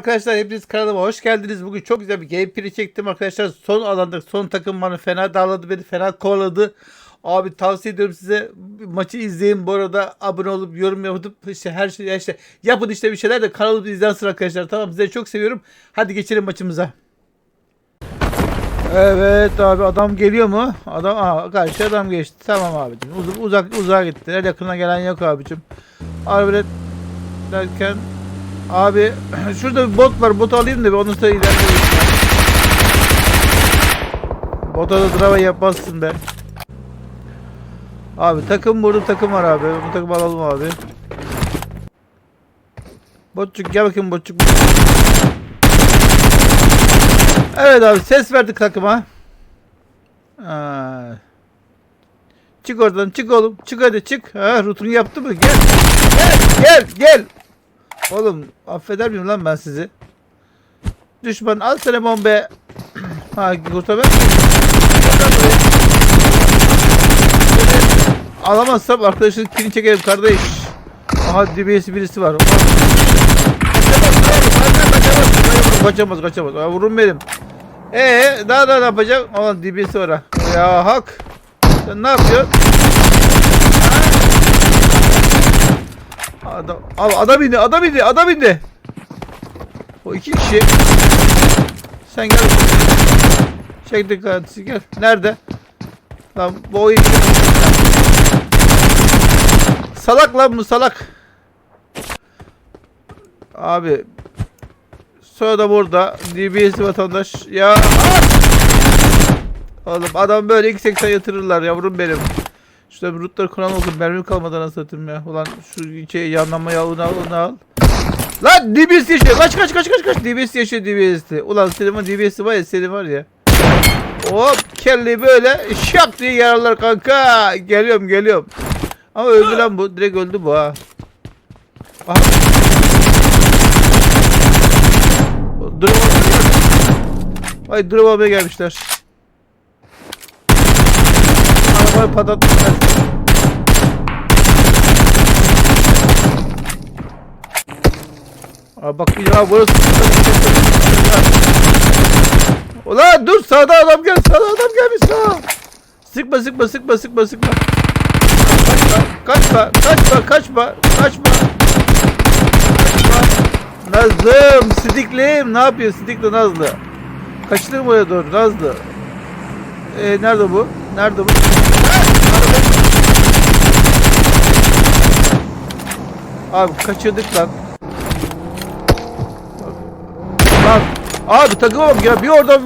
Arkadaşlar hepiniz kanalıma hoş geldiniz. Bugün çok güzel bir gameplay çektim arkadaşlar. Son alanda son takım bana fena darladı beni fena kovaladı. Abi tavsiye ediyorum size maçı izleyin. Bu arada abone olup yorum yapıp işte her şey işte yapın işte bir şeyler de kanalımı izlensin arkadaşlar. Tamam sizi çok seviyorum. Hadi geçelim maçımıza. Evet abi adam geliyor mu? Adam aa karşı adam geçti. Tamam abicim. Uz uzak uzağa gittiler. Yakına gelen yok abicim. Arbelet derken Abi şurada bir bot var. Botu alayım da bir onu sonra ilerleyelim. Bota da drama yapmazsın be. Abi takım burada takım var abi. Bu takım alalım abi. Botçuk gel bakayım botçuk. Evet abi ses verdik takıma. Aa. Çık oradan çık oğlum. Çık hadi çık. Ha rutunu yaptı mı? Gel. Gel gel gel. Oğlum affeder miyim lan ben sizi? Düşman al sana bombe. ha kurtar ben. Alamazsam arkadaşın kilini çekerim kardeş. Aha DBS birisi var. Kaçamaz kaçamaz. Ha, vurun benim. Ee daha daha ne yapacak? Aman DBS var ha. Ya hak. Sen ne yapıyorsun? Adam, abi adam indi, adam indi, adam indi. O iki kişi. Sen gel. Çektik kardeşi gel. Nerede? Lan bu oyun. Salak lan bu salak. Abi. Sonra da burada. DBS vatandaş. Ya. Oğlum adam böyle 2.80 yatırırlar yavrum benim. Şurada bir rootları kuran olsun. Mermi kalmadan nasıl satayım ya. Ulan şu şey yanlamayı al, al, al. Lan DBS yaşıyor. Kaç kaç kaç kaç kaç. DBS yaşıyor DBS'ti. Ulan o DBS'i var ya senin var ya. Hop kelli böyle şak diye yaralar kanka. Geliyorum geliyorum. Ama öldü lan bu. Direkt öldü bu ha. Aha. Drone Ay drone almaya gelmişler. Arabayı patlatmışlar. Abi bak ya burası. Ulan dur sağda adam gel sağda adam gelmiş sağ. Sıkma sıkma sıkma sıkma sıkma. Kaçma kaçma kaçma kaçma kaçma. Nazlım Sidiklim ne yapıyor Sidikli Nazlı? Kaçtır buraya doğru Nazlı. Ee, nerede bu? Nerede bu? Abi kaçırdık lan. Lan abi takıma bak ya bir oradan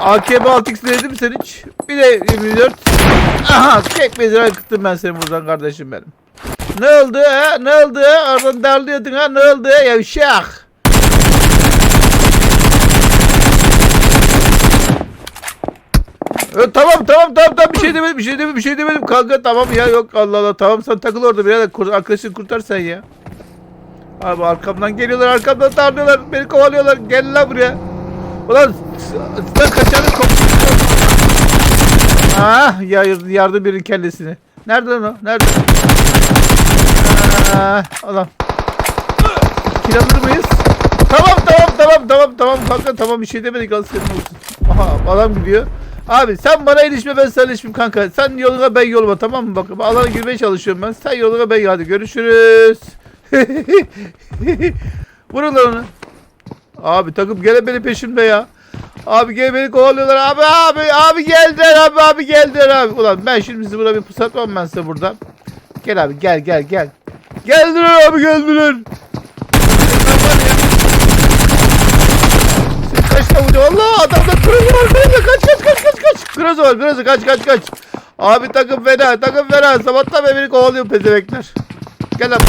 AKB 6x denedim sen hiç. Bir de 24. Aha kek bezire kıttım ben seni buradan kardeşim benim. Ne oldu ha? Ne oldu ha? Oradan darlıyordun ha? Ne oldu ha? Yavşak. E, tamam tamam tamam tamam bir şey demedim bir şey demedim bir şey demedim kanka tamam ya yok Allah Allah tamam sen takıl orada birader kur, arkadaşını kurtar sen ya. Abi arkamdan geliyorlar arkamdan tarlıyorlar beni kovalıyorlar gel lan buraya. Ulan sen kaçanı kovalıyorsun. Ah ya yardım birin kellesini. Nerede lan o? Nerede? Ah, adam. Kill alır mıyız? Tamam tamam tamam tamam tamam kanka tamam bir şey demedik al senin olsun. Aha adam gidiyor. Abi sen bana ilişme ben sana ilişmem kanka. Sen yoluna ben yoluma tamam mı? Bak alana girmeye çalışıyorum ben. Sen yoluna ben hadi görüşürüz. Vurun lan onu. Abi takım gene benim peşimde ya. Abi gel beni kovalıyorlar abi abi abi geldiler abi abi geldiler abi. Ulan ben şimdi sizi burada bir pusatmam ben size burada. Gel abi gel gel gel. Geldiler abi geldiler. Allah adamda krozo var krozo kaç kaç kaç kaç kaç. Krozo var krozo kaç kaç kaç. Abi takım fena takım fena. Sabahtan beri kovalıyor pezevekler. Gel. Abi,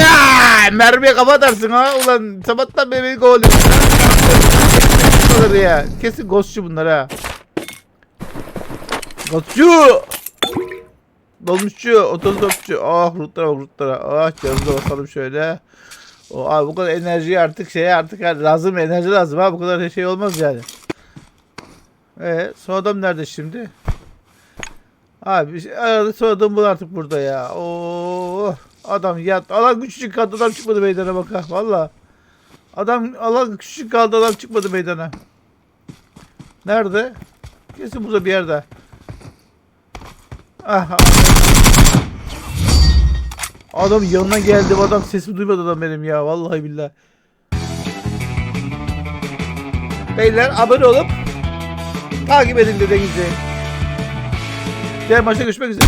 Ya, mermiye kafa atarsın ha. Ulan sabahtan beri kovalıyor. Ya. Kesin ghostçu bunlar ha. Ghostçu. Dolmuşçu, otostopçu. Ah rutlara rutlara. Ah canımıza basalım şöyle. O abi bu kadar enerji artık şey artık lazım enerji lazım ha bu kadar şey olmaz yani. Ee, son adam nerede şimdi? Abi şey- aradı soradım bu artık burada ya. Oo adam yat. Alan küçücük kaldı adam çıkmadı meydana bak ha. Valla. Adam alan küçücük kaldı adam çıkmadı meydana. Nerede? Kesin burada bir yerde. Ah. Adam yanına geldi adam sesimi duymadı adam benim ya vallahi billahi. Beyler abone olup takip edin dediğinizi. Diğer maçta görüşmek üzere.